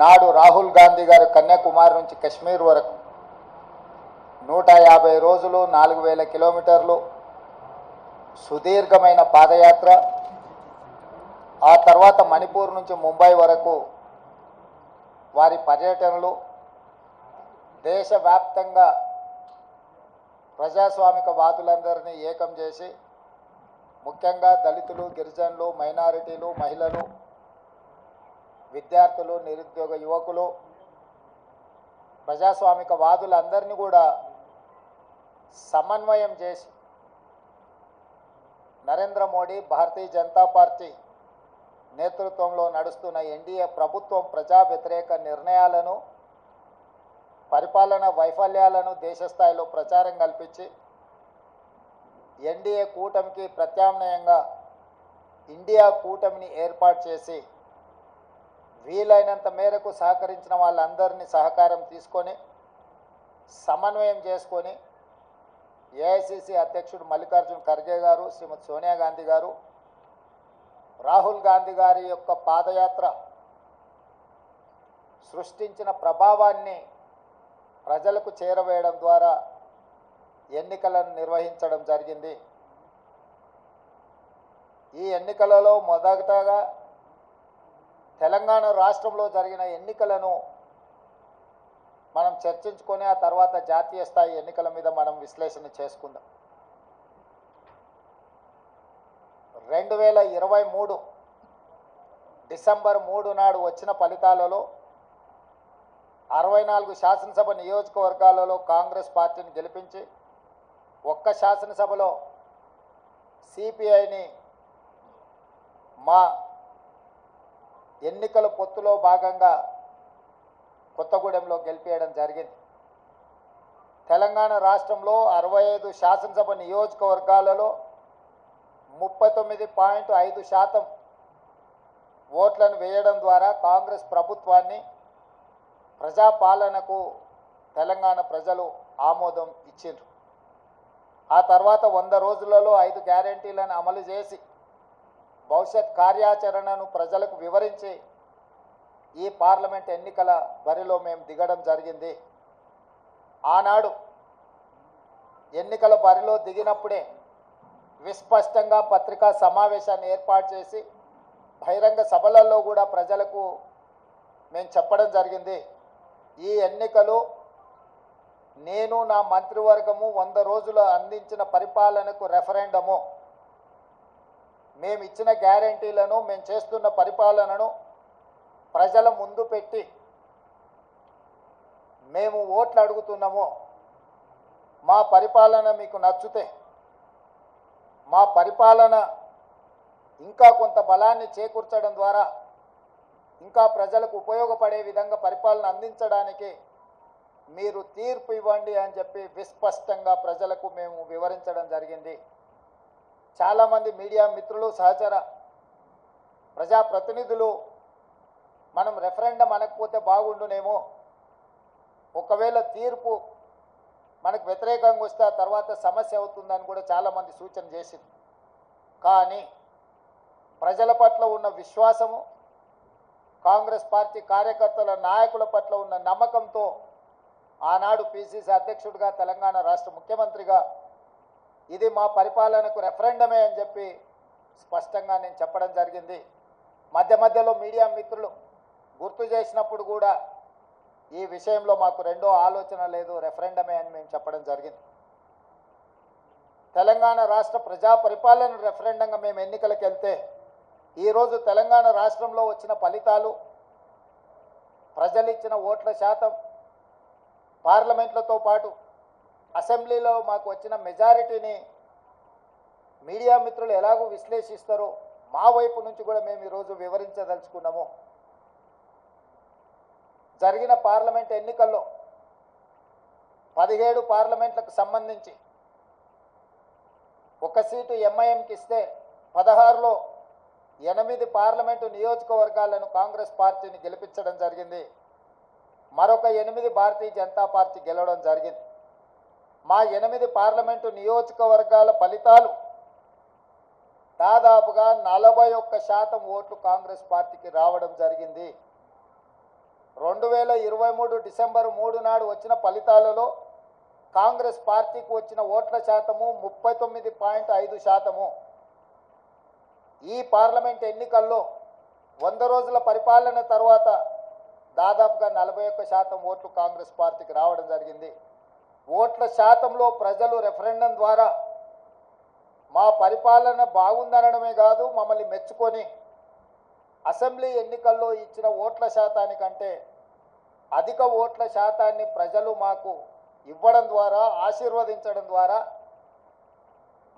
నాడు రాహుల్ గాంధీ గారు కన్యాకుమారి నుంచి కశ్మీర్ వరకు నూట యాభై రోజులు నాలుగు వేల కిలోమీటర్లు సుదీర్ఘమైన పాదయాత్ర. ఆ తర్వాత మణిపూర్ నుంచి ముంబై వరకు వారి పర్యటనలు దేశవ్యాప్తంగా ప్రజాస్వామిక వాదులందరినీ ఏకం చేసి ముఖ్యంగా దళితులు గిరిజనులు మైనారిటీలు మహిళలు విద్యార్థులు నిరుద్యోగ యువకులు ప్రజాస్వామిక వాదులందరినీ కూడా సమన్వయం చేసి నరేంద్ర మోడీ భారతీయ జనతా పార్టీ నేతృత్వంలో నడుస్తున్న ఎన్డీఏ ప్రభుత్వం ప్రజా వ్యతిరేక నిర్ణయాలను పరిపాలన వైఫల్యాలను దేశ స్థాయిలో ప్రచారం కల్పించి ఎన్డీఏ కూటమికి ప్రత్యామ్నాయంగా ఇండియా కూటమిని ఏర్పాటు చేసి వీలైనంత మేరకు సహకరించిన వాళ్ళందరినీ సహకారం తీసుకొని సమన్వయం చేసుకొని ఏఐసిసి అధ్యక్షుడు మల్లికార్జున్ ఖర్గే గారు శ్రీమతి సోనియా గాంధీ గారు రాహుల్ గాంధీ గారి యొక్క పాదయాత్ర సృష్టించిన ప్రభావాన్ని ప్రజలకు చేరవేయడం ద్వారా ఎన్నికలను నిర్వహించడం జరిగింది. ఈ ఎన్నికలలో మొదటగా తెలంగాణ రాష్ట్రంలో జరిగిన ఎన్నికలను మనం చర్చించుకొని ఆ తర్వాత జాతీయ స్థాయి ఎన్నికల మీద మనం విశ్లేషణ చేసుకుందాం. రెండు వేల ఇరవై మూడు డిసెంబర్ మూడు నాడు వచ్చిన ఫలితాలలో అరవై నాలుగు శాసనసభ నియోజకవర్గాలలో కాంగ్రెస్ పార్టీని గెలిపించి ఒక్క శాసనసభలో సిపిఐని మా ఎన్నికల పొత్తులో భాగంగా కొత్తగూడెంలో గెలిపేయడం జరిగింది. తెలంగాణ రాష్ట్రంలో అరవై ఐదు శాసనసభ నియోజకవర్గాలలో ముప్పై తొమ్మిది పాయింట్ ఐదు శాతం ఓట్లను వేయడం ద్వారా కాంగ్రెస్ ప్రభుత్వాన్ని ప్రజాపాలనకు తెలంగాణ ప్రజలు ఆమోదం ఇచ్చిండ్రు. ఆ తర్వాత వంద రోజులలో ఐదు గ్యారంటీలను అమలు చేసి భవిష్యత్ కార్యాచరణను ప్రజలకు వివరించి ఈ పార్లమెంట్ ఎన్నికల బరిలో మేము దిగడం జరిగింది. ఆనాడు ఎన్నికల బరిలో దిగినప్పుడే విస్పష్టంగా పత్రికా సమావేశాన్ని ఏర్పాటు చేసి బహిరంగ సభలలో కూడా ప్రజలకు మేము చెప్పడం జరిగింది. ఈ ఎన్నికలు నేను నా మంత్రివర్గము వంద రోజులు అందించిన పరిపాలనకు రెఫరెండము మేము ఇచ్చిన గ్యారంటీలను మేము చేస్తున్న పరిపాలనను ప్రజల ముందు పెట్టి మేము ఓట్లు అడుగుతున్నాము. మా పరిపాలన మీకు నచ్చితే మా పరిపాలన ఇంకా కొంత బలాన్ని చేకూర్చడం ద్వారా ఇంకా ప్రజలకు ఉపయోగపడే విధంగా పరిపాలన అందించడానికి మీరు తీర్పు ఇవ్వండి అని చెప్పి విస్పష్టంగా ప్రజలకు మేము వివరించడం జరిగింది. చాలామంది మీడియా మిత్రులు సహచర ప్రజాప్రతినిధులు మనం రెఫరెండం అనకపోతే బాగుండునేమో. ఒకవేళ తీర్పు మనకు వ్యతిరేకంగా వస్తే ఆ తర్వాత సమస్య అవుతుందని కూడా చాలామంది సూచన చేసింది కానీ ప్రజల పట్ల ఉన్న విశ్వాసము కాంగ్రెస్ పార్టీ కార్యకర్తల నాయకుల పట్ల ఉన్న నమ్మకంతో ఆనాడు పిసిసి అధ్యక్షుడిగా తెలంగాణ రాష్ట్ర ముఖ్యమంత్రిగా ఇది మా పరిపాలనకు రెఫరెండమే అని చెప్పి స్పష్టంగా నేను చెప్పడం జరిగింది. మధ్య మధ్యలో మీడియా మిత్రులు గుర్తు చేసినప్పుడు కూడా ఈ విషయంలో మాకు రెండో ఆలోచన లేదు రెఫరెండమే అని మేము చెప్పడం జరిగింది. తెలంగాణ రాష్ట్ర ప్రజా పరిపాలన రెఫరెండంగా మేము ఎన్నికలకు వెళ్తే ఈరోజు తెలంగాణ రాష్ట్రంలో వచ్చిన ఫలితాలు ప్రజలిచ్చిన ఓట్ల శాతం పార్లమెంట్లతో పాటు అసెంబ్లీలో మాకు వచ్చిన మెజారిటీని మీడియా మిత్రులు ఎలాగో విశ్లేషిస్తారో మా వైపు నుంచి కూడా మేము ఈరోజు వివరించదలుచుకున్నాము. జరిగిన పార్లమెంట్ ఎన్నికల్లో పదిహేడు పార్లమెంట్లకు సంబంధించి ఒక సీటు ఎంఐఎంకి ఇస్తే పదహారులో ఎనిమిది పార్లమెంటు నియోజకవర్గాలను కాంగ్రెస్ పార్టీని గెలిపించడం జరిగింది. మరొక ఎనిమిది భారతీయ జనతా పార్టీ గెలవడం జరిగింది. మా ఎనిమిది పార్లమెంటు నియోజకవర్గాల ఫలితాలు దాదాపుగా నలభై ఒక్క శాతం ఓట్లు కాంగ్రెస్ పార్టీకి రావడం జరిగింది. రెండు వేల ఇరవై మూడు డిసెంబర్ మూడు నాడు వచ్చిన ఫలితాలలో కాంగ్రెస్ పార్టీకి వచ్చిన ఓట్ల శాతము ముప్పై తొమ్మిది పాయింట్ ఐదు శాతము. ఈ పార్లమెంట్ ఎన్నికల్లో వంద రోజుల పరిపాలన తర్వాత దాదాపుగా నలభై ఒక్క శాతం ఓట్లు కాంగ్రెస్ పార్టీకి రావడం జరిగింది. ఓట్ల శాతంలో ప్రజలు రెఫరెండం ద్వారా మా పరిపాలన బాగుందనడమే కాదు మమ్మల్ని మెచ్చుకొని అసెంబ్లీ ఎన్నికల్లో ఇచ్చిన ఓట్ల శాతానికంటే అధిక ఓట్ల శాతాన్ని ప్రజలు మాకు ఇవ్వడం ద్వారా ఆశీర్వదించడం ద్వారా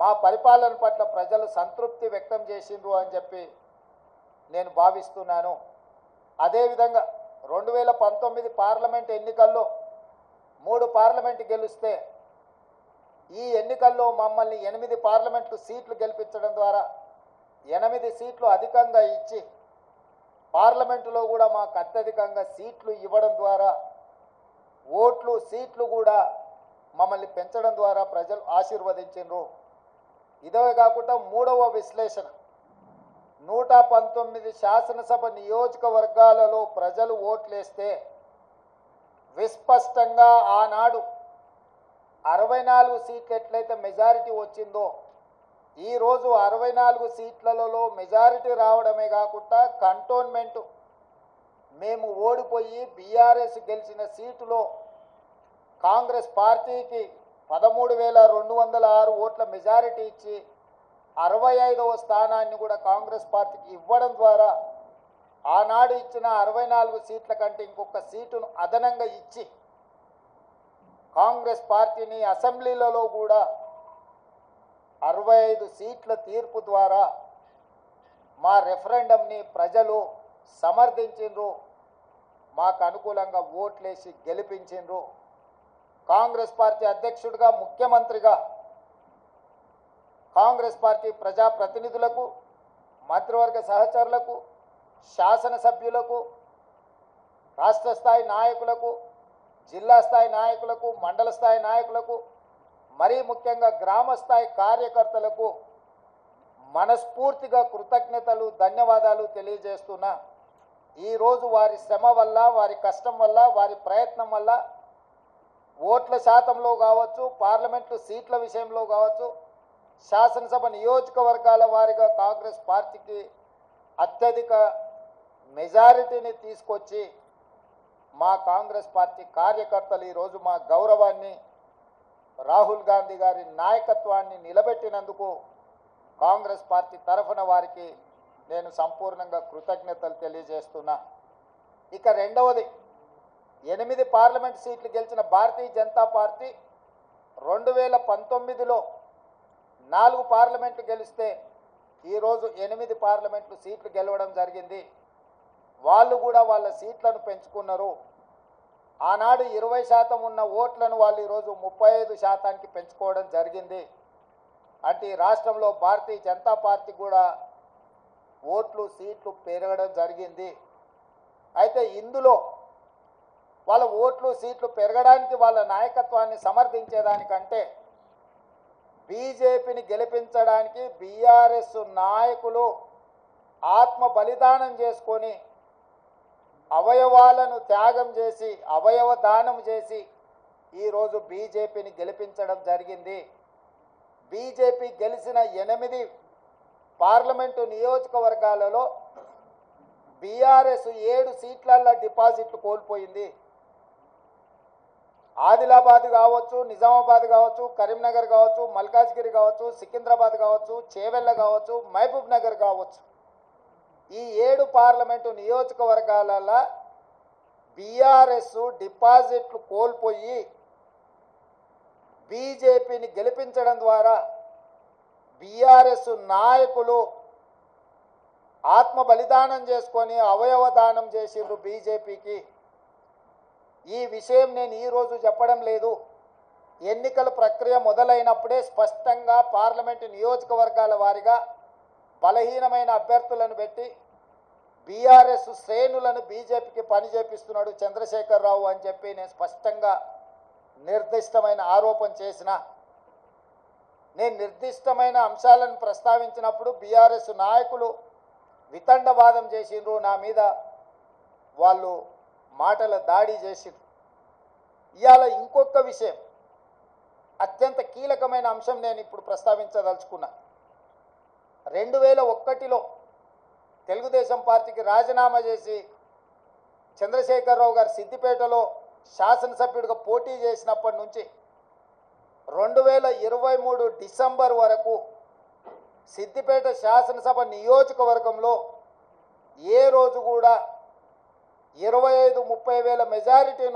మా పరిపాలన పట్ల ప్రజలు సంతృప్తి వ్యక్తం చేసిండ్రు అని చెప్పి నేను భావిస్తున్నాను. అదేవిధంగా రెండు వేల పంతొమ్మిది పార్లమెంట్ ఎన్నికల్లో మూడు పార్లమెంట్ గెలిస్తే ఈ ఎన్నికల్లో మమ్మల్ని ఎనిమిది పార్లమెంటు సీట్లు గెలిపించడం ద్వారా ఎనిమిది సీట్లు అధికంగా ఇచ్చి పార్లమెంటులో కూడా మాకు అత్యధికంగా సీట్లు ఇవ్వడం ద్వారా ఓట్లు సీట్లు కూడా మమ్మల్ని పెంచడం ద్వారా ప్రజలు ఆశీర్వదించిండ్రు ఇదే కాకుండా మూడవ విశ్లేషణ. నూట పంతొమ్మిది శాసనసభ నియోజకవర్గాలలో ప్రజలు ఓట్లేస్తే విస్పష్టంగా ఆనాడు అరవై నాలుగు సీట్లు ఎట్లయితే మెజారిటీ వచ్చిందో ఈరోజు అరవై నాలుగు సీట్లలో మెజారిటీ రావడమే కాకుండా కంటోన్మెంటు. మేము ఓడిపోయి బీఆర్ఎస్ గెలిచిన సీటులో కాంగ్రెస్ పార్టీకి పదమూడు వేల రెండు వందల ఆరు ఓట్ల మెజారిటీ ఇచ్చి అరవై ఐదవ స్థానాన్ని కూడా కాంగ్రెస్ పార్టీకి ఇవ్వడం ద్వారా ఆనాడు ఇచ్చిన అరవై నాలుగు సీట్ల కంటే ఇంకొక సీటును అదనంగా ఇచ్చి కాంగ్రెస్ పార్టీని అసెంబ్లీలలో కూడా అరవై ఐదు సీట్ల తీర్పు ద్వారా మా రెఫరెండంని ప్రజలు సమర్థించిండ్రు మాకు అనుకూలంగా ఓట్లేసి గెలిపించిండ్రు కాంగ్రెస్ పార్టీ అధ్యక్షుడిగా ముఖ్యమంత్రిగా కాంగ్రెస్ పార్టీ ప్రజాప్రతినిధులకు మంత్రివర్గ సహచరులకు శాసనసభ్యులకు రాష్ట్ర స్థాయి నాయకులకు జిల్లా స్థాయి నాయకులకు మండల స్థాయి నాయకులకు మరీ ముఖ్యంగా గ్రామ స్థాయి కార్యకర్తలకు మనస్ఫూర్తిగా కృతజ్ఞతలు ధన్యవాదాలు తెలియజేస్తున్నా. ఈరోజు వారి శ్రమ వల్ల వారి కష్టం వల్ల వారి ప్రయత్నం వల్ల ఓట్ల శాతంలో కావచ్చు పార్లమెంటు సీట్ల విషయంలో కావచ్చు శాసనసభ నియోజకవర్గాల వారిగా కాంగ్రెస్ పార్టీకి అత్యధిక మెజారిటీని తీసుకొచ్చి మా కాంగ్రెస్ పార్టీ కార్యకర్తలు ఈరోజు మా గౌరవాన్ని రాహుల్ గాంధీ గారి నాయకత్వాన్ని నిలబెట్టినందుకు కాంగ్రెస్ పార్టీ తరఫున వారికి నేను సంపూర్ణంగా కృతజ్ఞతలు తెలియజేస్తున్నా. ఇక రెండవది ఎనిమిది పార్లమెంట్ సీట్లు గెలిచిన భారతీయ జనతా పార్టీ రెండు వేల పంతొమ్మిదిలో నాలుగు పార్లమెంట్లు గెలిస్తే ఈరోజు ఎనిమిది పార్లమెంట్లు సీట్లు గెలవడం జరిగింది. వాళ్ళు కూడా వాళ్ళ సీట్లను పెంచుకున్నారు. ఆనాడు ఇరవై శాతం ఉన్న ఓట్లను వాళ్ళు ఈరోజు ముప్పై ఐదు శాతానికి పెంచుకోవడం జరిగింది. అంటే ఈ రాష్ట్రంలో భారతీయ జనతా పార్టీ కూడా ఓట్లు సీట్లు పెరగడం జరిగింది. అయితే ఇందులో వాళ్ళ ఓట్లు సీట్లు పెరగడానికి వాళ్ళ నాయకత్వాన్ని సమర్థించేదానికంటే బీజేపీని గెలిపించడానికి బీఆర్ఎస్ నాయకులు ఆత్మ బలిదానం చేసుకొని అవయవాలను త్యాగం చేసి అవయవ దానం చేసి ఈరోజు బీజేపీని గెలిపించడం జరిగింది. బీజేపీ గెలిచిన ఎనిమిది పార్లమెంటు నియోజకవర్గాలలో బీఆర్ఎస్ ఏడు సీట్లల్లో డిపాజిట్లు కోల్పోయింది. ఆదిలాబాద్ కావచ్చు నిజామాబాద్ కావచ్చు కరీంనగర్ కావచ్చు మల్కాజ్గిరి కావచ్చు సికింద్రాబాద్ కావచ్చు చేవెళ్ళ కావచ్చు మహబూబ్ నగర్ కావచ్చు. ఈ ఏడు పార్లమెంటు నియోజకవర్గాలలో బీఆర్ఎస్ డిపాజిట్లు కోల్పోయి బీజేపీని గెలిపించడం ద్వారా బీఆర్ఎస్ నాయకులు ఆత్మ బలిదానం చేసుకొని అవయవ దానం చేసిండ్రు బీజేపీకి. ఈ విషయం నేను ఈరోజు చెప్పడం లేదు. ఎన్నికల ప్రక్రియ మొదలైనప్పుడే స్పష్టంగా పార్లమెంటు నియోజకవర్గాల వారిగా బలహీనమైన అభ్యర్థులను పెట్టి బీఆర్ఎస్ శ్రేణులను బీజేపీకి పని చేపిస్తున్నాడు చంద్రశేఖరరావు అని చెప్పి నేను స్పష్టంగా నిర్దిష్టమైన ఆరోపణ చేసిన నేను నిర్దిష్టమైన అంశాలను ప్రస్తావించినప్పుడు బీఆర్ఎస్ నాయకులు వితండవాదం చేసిండ్రు నా మీద వాళ్ళు మాటల దాడి చేసిండ్రు. ఇవాళ ఇంకొక విషయం అత్యంత కీలకమైన అంశం నేను ఇప్పుడు ప్రస్తావించదలుచుకున్నాను రెండు వేల ఒక్కటిలో తెలుగుదేశం పార్టీకి రాజీనామా చేసి చంద్రశేఖరరావు గారు సిద్దిపేటలో శాసనసభ్యుడిగా పోటీ చేసినప్పటి నుంచి రెండు వేల ఇరవై మూడు డిసెంబర్ వరకు సిద్దిపేట శాసనసభ నియోజకవర్గంలో ఏ రోజు కూడా ఇరవై ఐదు ముప్పై వేల మెజారిటీ నుంచి